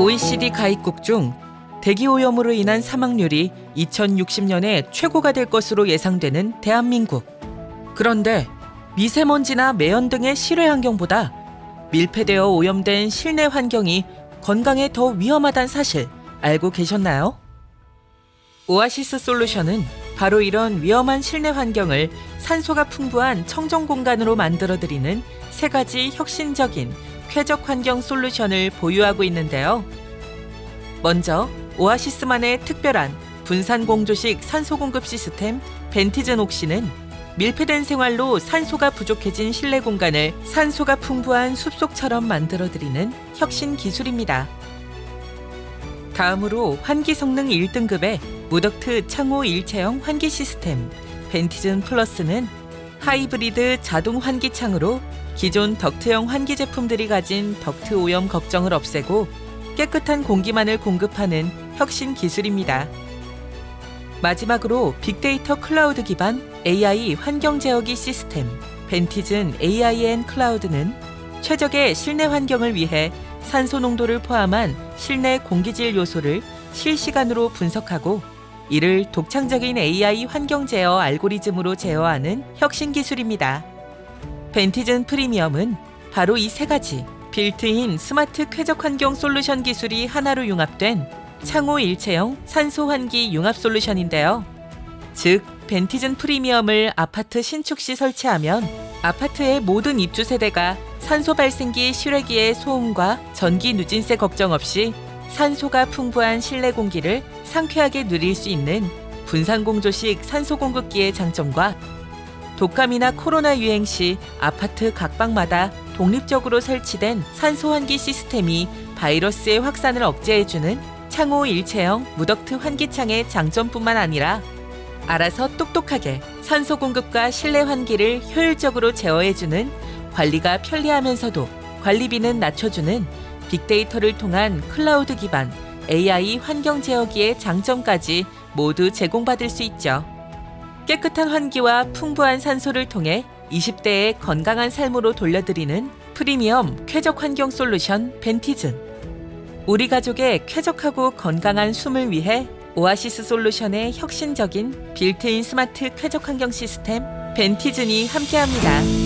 OECD 가입국 중 대기 오염으로 인한 사망률이 2060년에 최고가 될 것으로 예상되는 대한민국. 그런데 미세먼지나 매연 등의 실외 환경보다 밀폐되어 오염된 실내 환경이 건강에 더 위험하다는 사실 알고 계셨나요? 오아시스 솔루션은 바로 이런 위험한 실내 환경을 산소가 풍부한 청정 공간으로 만들어 드리는 세 가지 혁신적인 쾌적 환경 솔루션을 보유하고 있는데요. 먼저 오아시스만의 특별한 분산 공조식 산소 공급 시스템 벤티즌 옥시는 밀폐된 생활로 산소가 부족해진 실내 공간을 산소가 풍부한 숲속처럼 만들어 드리는 혁신 기술입니다. 다음으로 환기 성능 1등급의 무덕트 창호 일체형 환기 시스템 벤티즌 플러스는 하이브리드 자동 환기창으로 기존 덕트형 환기 제품들이 가진 덕트 오염 걱정을 없애고 깨끗한 공기만을 공급하는 혁신 기술입니다. 마지막으로 빅데이터 클라우드 기반 AI 환경 제어기 시스템 벤티즌 AIN 클라우드는 최적의 실내 환경을 위해 산소 농도를 포함한 실내 공기질 요소를 실시간으로 분석하고 이를 독창적인 AI 환경 제어 알고리즘으로 제어하는 혁신 기술입니다. 벤티즌 프리미엄은 바로 이 세 가지 빌트인 스마트 쾌적 환경 솔루션 기술이 하나로 융합된 창호 일체형 산소 환기 융합 솔루션인데요. 즉, 벤티즌 프리미엄을 아파트 신축 시 설치하면 아파트의 모든 입주 세대가 산소 발생기 실외기의 소음과 전기 누진세 걱정 없이 산소가 풍부한 실내 공기를 상쾌하게 누릴 수 있는 분산공조식 산소 공급기의 장점과 독감이나 코로나 유행 시 아파트 각 방마다 독립적으로 설치된 산소 환기 시스템이 바이러스의 확산을 억제해주는 창호 일체형 무덕트 환기창의 장점뿐만 아니라 알아서 똑똑하게 산소 공급과 실내 환기를 효율적으로 제어해주는 관리가 편리하면서도 관리비는 낮춰주는 빅데이터를 통한 클라우드 기반 AI 환경 제어기의 장점까지 모두 제공받을 수 있죠. 깨끗한 환기와 풍부한 산소를 통해 20대의 건강한 삶으로 돌려드리는 프리미엄 쾌적 환경 솔루션 벤티즌. 우리 가족의 쾌적하고 건강한 숨을 위해 오아시스 솔루션의 혁신적인 빌트인 스마트 쾌적 환경 시스템 벤티즌이 함께합니다.